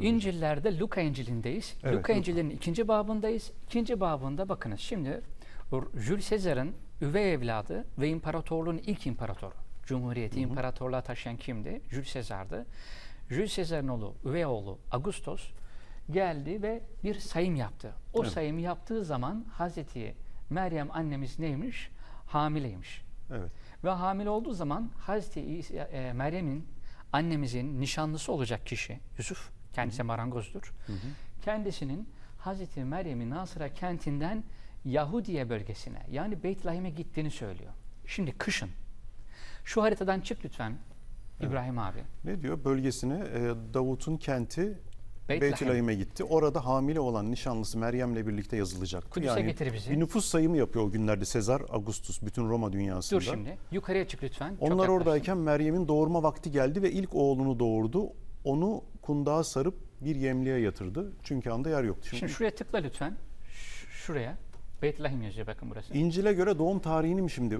İncil'lerde Luka İncil'indeyiz. Evet, Luka. İncil'in ikinci babındayız. İkinci babında bakınız şimdi Jules Caesar'ın üvey evladı ve imparatorluğun ilk imparatoru. Cumhuriyeti imparatorluğa taşıyan kimdi? Jules Caesar'dı. Jules Caesar'ın oğlu, üvey oğlu Augustus geldi ve bir sayım yaptı. O Evet. sayımı yaptığı zaman Hazreti Meryem annemiz neymiş? Hamileymiş. Evet. Ve hamile olduğu zaman Hazreti e, Meryem'in annemizin nişanlısı olacak kişi Yusuf kendisi marangozdur. Kendisinin Hazreti Meryem'i Nasıra kentinden Yahudiye bölgesine yani Beytlahim'e gittiğini söylüyor. Şimdi kışın. Şu haritadan çık lütfen İbrahim abi. Ne diyor? Bölgesine e, Davut'un kenti Beytlahem. Beytlahim'e gitti. Orada hamile olan nişanlısı Meryem'le birlikte yazılacak. Kudüs'e getir bizi. Bir nüfus sayımı yapıyor o günlerde Sezar Augustus bütün Roma dünyasında. Dur şimdi. Yukarıya çık lütfen. Onlar oradayken Meryem'in doğurma vakti geldi ve ilk oğlunu doğurdu. Onu kundağa sarıp bir yemliğe yatırdı. Çünkü anda yer yoktu. Şimdi, Şimdi şuraya tıkla lütfen. Ş- şuraya. Beytlahim yazıyor bakın burası. İncil'e göre doğum tarihini mi şimdi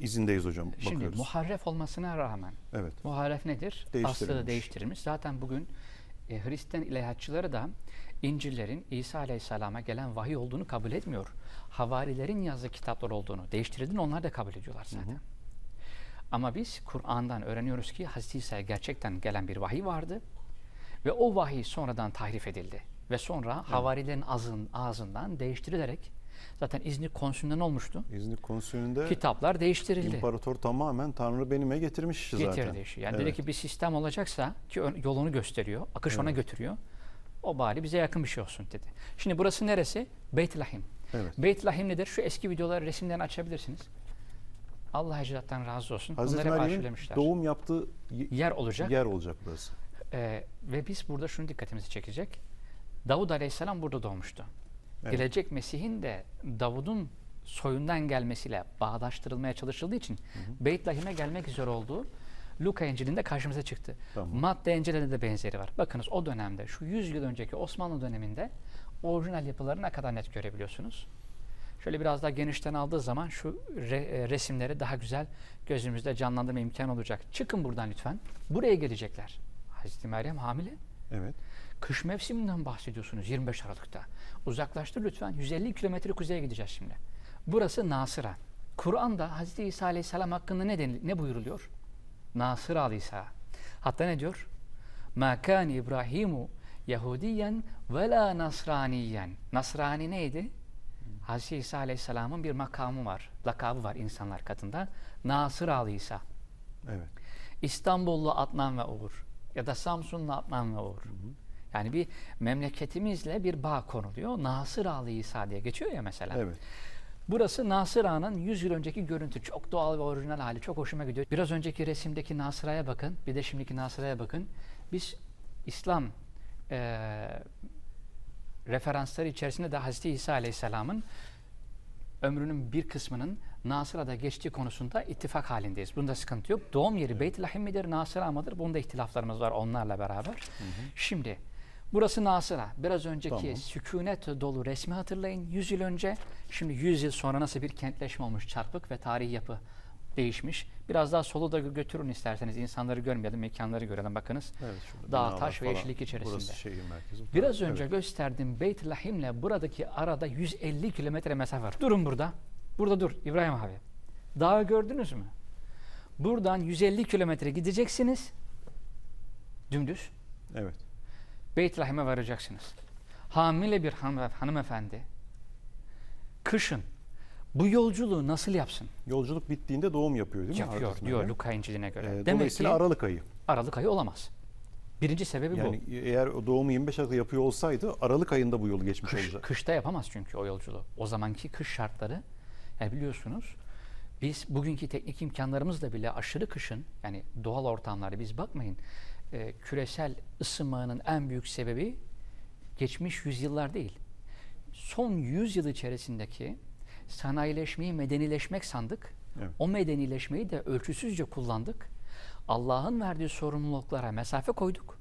izindeyiz hocam? Şimdi Bakıyoruz. muharref olmasına rağmen evet. Muharref nedir? Aslı değiştirilmiş. Zaten bugün e, Hristiyan ilahiyatçıları da İncil'lerin İsa Aleyhisselam'a gelen vahiy olduğunu kabul etmiyor. Havarilerin yazdığı kitaplar olduğunu değiştirildiğini onlar da kabul ediyorlar zaten. Ama biz Kur'an'dan öğreniyoruz ki Hazreti İsa'ya gerçekten gelen bir vahiy vardı ve o vahiy sonradan tahrif edildi ve sonra havarilerin ağzın, ağzından değiştirilerek zaten İznik konsülünden olmuştu. İznik konsülünde Kitaplar değiştirildi. imparator tamamen Tanrı benime getirmiş işi zaten. getirdi işi. Yani Evet. dedi ki bir sistem olacaksa ki yolunu gösteriyor, akış ona götürüyor. O bari bize yakın bir şey olsun dedi. Şimdi burası neresi? Beytlahim. Evet. Beytlahim nedir? Şu eski videoları, resimlerini açabilirsiniz. Allah ecdattan razı olsun. Hazreti Bunları Meryem'in doğum yaptığı Yer olacak. yer olacak burası. Ee, ve biz burada şunu dikkatimizi çekecek. Davud Aleyhisselam burada doğmuştu. Evet. Gelecek Mesih'in de Davud'un soyundan gelmesiyle bağdaştırılmaya çalışıldığı için Beytlahim'e gelmek üzere olduğu Luka İncil'inde karşımıza çıktı. Tamam. Matta İncil'inde de benzeri var. Bakınız o dönemde şu 100 yıl önceki Osmanlı döneminde orijinal yapıları ne kadar net görebiliyorsunuz. Şöyle biraz daha genişten aldığı zaman şu re- e, resimleri daha güzel gözümüzde canlandırma imkanı olacak. Çıkın buradan lütfen. Buraya gelecekler. Hazreti Meryem hamile. Evet. Kış mevsiminden bahsediyorsunuz 25 Aralık'ta. Uzaklaştır lütfen. 150 kilometre kuzeye gideceğiz şimdi. Burası Nasıra. Kur'an'da Hz. İsa Aleyhisselam hakkında ne, denil- ne buyuruluyor? Nasıralı İsa. Hatta ne diyor? Ma kan İbrahimu Yahudiyen ve la Nasraniyen. Nasrani neydi? Hz. İsa Aleyhisselam'ın bir makamı var, lakabı var insanlar katında. Nasıralı İsa. Evet. İstanbullu Adnan ve Uğur ya da Samsunlu Adnan ve Uğur. Yani bir memleketimizle bir bağ konuluyor. Nasır Alı İsa diye geçiyor ya mesela. Evet. Burası Nasır Ağa'nın 100 yıl önceki görüntü. Çok doğal ve orijinal hali. Çok hoşuma gidiyor. Biraz önceki resimdeki Nasıra'ya bakın. Bir de şimdiki Nasıra'ya bakın. Biz İslam eee referansları içerisinde de Hazreti İsa Aleyhisselam'ın ömrünün bir kısmının Nasıra'da geçtiği konusunda ittifak halindeyiz. Bunda sıkıntı yok. Doğum yeri Beytlahim midir, Nasıra mıdır? Bunda ihtilaflarımız var onlarla beraber. Şimdi burası Nasıra. Biraz önceki Tamam. sükunet dolu resmi hatırlayın. 100 yıl önce, şimdi 100 yıl sonra nasıl bir kentleşme olmuş çarpık ve tarihi yapı değişmiş. Biraz daha solu da götürün isterseniz. insanları görmeyelim, mekanları görelim bakınız. Evet. Dağ, taş ve yeşillik içerisinde. Burası şehir merkezi. Biraz Evet. önce gösterdiğim Beyt Lahim'le buradaki arada 150 kilometre mesafe var. Durun burada. Burada dur İbrahim abi. Dağı gördünüz mü? Buradan 150 kilometre gideceksiniz. Dümdüz. Evet. Beyt Lahim'e varacaksınız. Hamile bir hanım, hanımefendi kışın bu yolculuğu nasıl yapsın? Yolculuk bittiğinde doğum yapıyor değil mi? Yapıyor Hazreti diyor Meryem? Luka İncil'ine göre. Ee, Demek dolayısıyla ki Aralık ayı. Aralık ayı olamaz. Birinci sebebi bu. Yani eğer o doğumu 25 Aralık'ta yapıyor olsaydı Aralık ayında bu yolu geçmiş Kış, olacak. kışta yapamaz çünkü o yolculuğu. O zamanki kış şartları yani biliyorsunuz biz bugünkü teknik imkanlarımızla bile aşırı kışın yani doğal ortamlarda biz bakmayın e, küresel ısınmanın en büyük sebebi geçmiş yüzyıllar değil. Son yüzyıl içerisindeki sanayileşmeyi medenileşmek sandık. Evet. O medenileşmeyi de ölçüsüzce kullandık. Allah'ın verdiği sorumluluklara mesafe koyduk.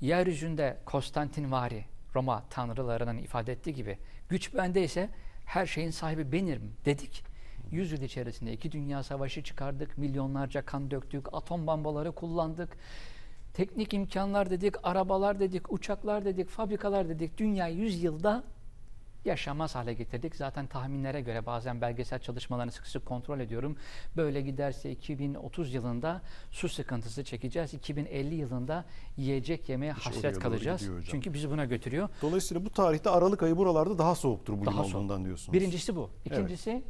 Yeryüzünde Konstantinvari, Roma tanrılarının ifade ettiği gibi güç bendeyse her şeyin sahibi benim dedik. Yüz yıl içerisinde iki dünya savaşı çıkardık, milyonlarca kan döktük, atom bombaları kullandık. teknik imkanlar dedik, arabalar dedik, uçaklar dedik, fabrikalar dedik. Dünyayı 100 yılda yaşamaz hale getirdik. Zaten tahminlere göre bazen belgesel çalışmalarını sık sık kontrol ediyorum. Böyle giderse 2030 yılında su sıkıntısı çekeceğiz. 2050 yılında yiyecek yemeye oraya hasret kalacağız. Çünkü bizi buna götürüyor. Dolayısıyla bu tarihte Aralık ayı buralarda daha soğuktur bugün Daha soğuk. olduğundan diyorsunuz. Birincisi bu. İkincisi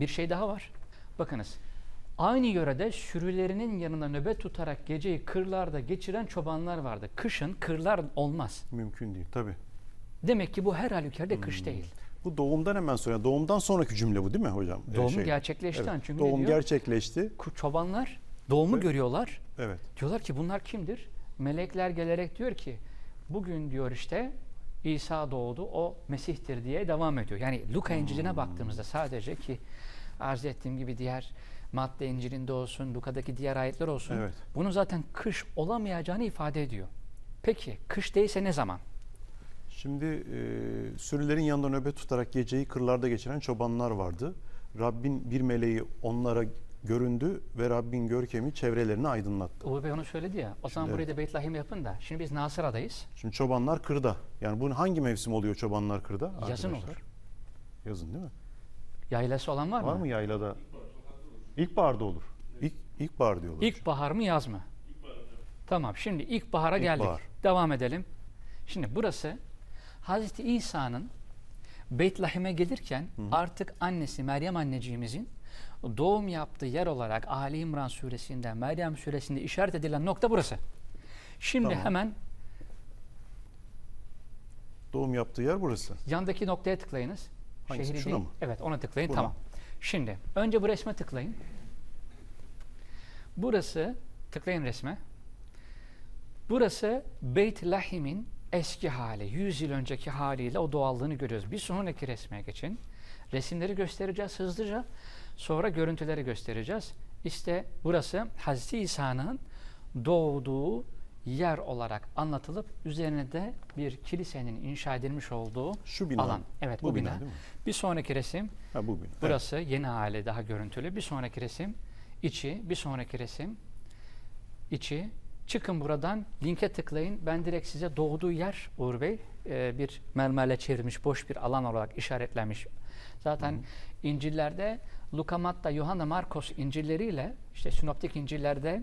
bir şey daha var. Bakınız. Aynı yörede sürülerinin yanında nöbet tutarak geceyi kırlarda geçiren çobanlar vardı. Kışın kırlar olmaz. Mümkün değil tabii. Demek ki bu her halükarda Hmm. kış değil. Bu doğumdan hemen sonra, doğumdan sonraki cümle bu değil mi hocam? Ee, Doğumu şey, gerçekleşti. evet, Çünkü Doğum diyor? gerçekleşti. Çobanlar doğumu Evet. görüyorlar. Evet. Diyorlar ki bunlar kimdir? Melekler gelerek diyor ki bugün diyor işte İsa doğdu o Mesih'tir diye devam ediyor. Yani Luka Hmm. İncil'ine baktığımızda sadece ki arz ettiğim gibi diğer Matta İncil'inde olsun, Luka'daki diğer ayetler olsun. Evet. Bunun zaten kış olamayacağını ifade ediyor. Peki kış değilse ne zaman? Şimdi e, sürülerin yanında nöbet tutarak geceyi kırlarda geçiren çobanlar vardı. Rabbin bir meleği onlara göründü ve Rabbin görkemi çevrelerini aydınlattı. Uğur Bey onu söyledi ya. O zaman burayı da Beytlahim yapın da. Şimdi biz Nasıra'dayız. Şimdi çobanlar kırda. Yani bunun hangi mevsim oluyor çobanlar kırda? Yazın arkadaşlar? olur. Yazın değil mi? Yaylası olan var, Var mı? mı yaylada? İlkbaharda olur. İlk ilkbahar diyorlar. İlkbahar mı yaz mı? Tamam şimdi ilkbahara geldik. İlkbahar. Devam edelim. Şimdi burası Hazreti İsa'nın Beytlahim'e gelirken artık annesi Meryem anneciğimizin doğum yaptığı yer olarak Ali İmran suresinde, Meryem suresinde işaret edilen nokta burası. Şimdi Tamam. hemen Doğum yaptığı yer burası. yandaki noktaya tıklayınız. Hangisi? Şehri Şuna değil. mı? Evet ona tıklayın. Buna. Tamam. Şimdi önce bu resme tıklayın. Burası tıklayın resme. Burası Beyt Lahim'in eski hali, 100 yıl önceki haliyle o doğallığını görüyoruz. Bir sonraki resme geçin. Resimleri göstereceğiz hızlıca. Sonra görüntüleri göstereceğiz. İşte burası Hazreti İsa'nın doğduğu yer olarak anlatılıp üzerine de bir kilisenin inşa edilmiş olduğu Şu bina. alan. Evet bu, Bu bina. bina değil mi? Bir sonraki resim Ha bu bina. Evet. burası yeni hali daha görüntülü. Bir sonraki resim içi, bir sonraki resim içi. Çıkın buradan linke tıklayın. Ben direkt size doğduğu yer Uğur Bey e, bir mermerle çevrilmiş boş bir alan olarak işaretlenmiş. Zaten İncil'lerde Luka, Matta, Yuhanna, Markos İncilleriyle işte sinoptik İncil'lerde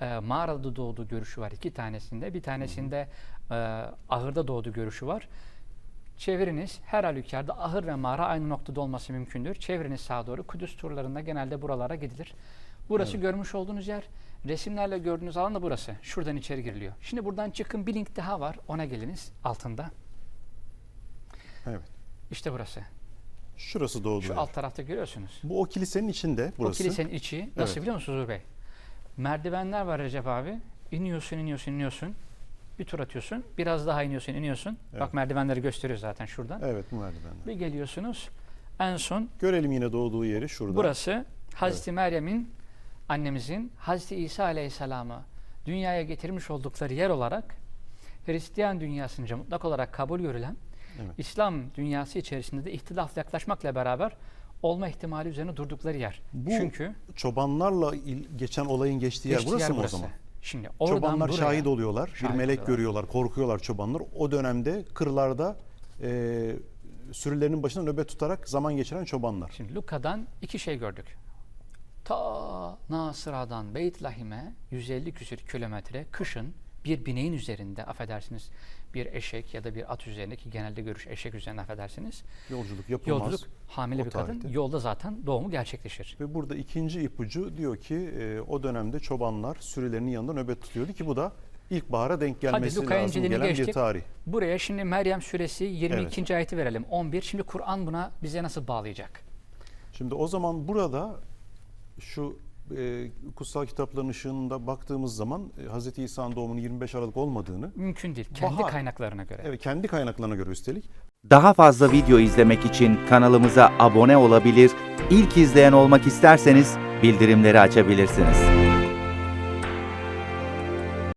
e, mağarada doğduğu görüşü var iki tanesinde. Bir tanesinde e, ahırda doğduğu görüşü var. Çeviriniz her halükarda ahır ve mağara aynı noktada olması mümkündür. Çeviriniz sağa doğru. Kudüs turlarında genelde buralara gidilir. Burası görmüş olduğunuz yer. Resimlerle gördüğünüz alan da burası. Şuradan içeri giriliyor. Şimdi buradan çıkın bir link daha var. Ona geliniz altında. Evet. İşte burası. Şurası doğduğu Şu yer. alt tarafta görüyorsunuz. Bu o kilisenin içinde burası. O kilisenin içi. Nasıl Evet. biliyor musunuz Uğur Bey? Merdivenler var Recep abi. İniyorsun, iniyorsun, iniyorsun. Bir tur atıyorsun. Biraz daha iniyorsun, iniyorsun. Evet. Bak merdivenleri gösteriyor zaten şuradan. Evet bu merdivenler. Bir geliyorsunuz. En son Görelim yine doğduğu yeri şurada. Burası Hazreti Meryem'in annemizin Hazreti İsa Aleyhisselam'ı dünyaya getirmiş oldukları yer olarak Hristiyan dünyasınca mutlak olarak kabul görülen Evet. İslam dünyası içerisinde de ihtilafla yaklaşmakla beraber olma ihtimali üzerine durdukları yer. Bu Çünkü çobanlarla il- geçen olayın geçtiği yer burası yer mı o zaman? Şimdi oradan Çobanlar buraya, şahit oluyorlar. şahit bir melek oluyorlar. görüyorlar, korkuyorlar çobanlar. O dönemde kırlarda e, sürülerinin başına nöbet tutarak zaman geçiren çobanlar. Şimdi Luka'dan iki şey gördük. Ta Nasıra'dan Beytlahim'e 150 küsür kilometre kışın bir bineğin üzerinde affedersiniz bir eşek ya da bir at üzerinde ki genelde görüş eşek üzerinde affedersiniz. Yolculuk yapılmaz. Yolculuk hamile bir kadın yolda zaten doğumu gerçekleşir. Ve burada ikinci ipucu diyor ki e, o dönemde çobanlar sürülerinin yanında nöbet tutuyordu ki bu da ilkbahara denk gelmesi Luka lazım gelen bir geçtik. tarih. Buraya şimdi Meryem suresi 22. ayeti verelim. 11. Şimdi Kur'an buna bize nasıl bağlayacak? Şimdi o zaman burada şu e, kutsal kitapların ışığında baktığımız zaman e, Hz. İsa'nın doğumunun 25 Aralık olmadığını Mümkün değil. Kendi Bahar. kaynaklarına göre. evet, kendi kaynaklarına göre üstelik Daha fazla video izlemek için kanalımıza abone olabilir, ilk izleyen olmak isterseniz bildirimleri açabilirsiniz.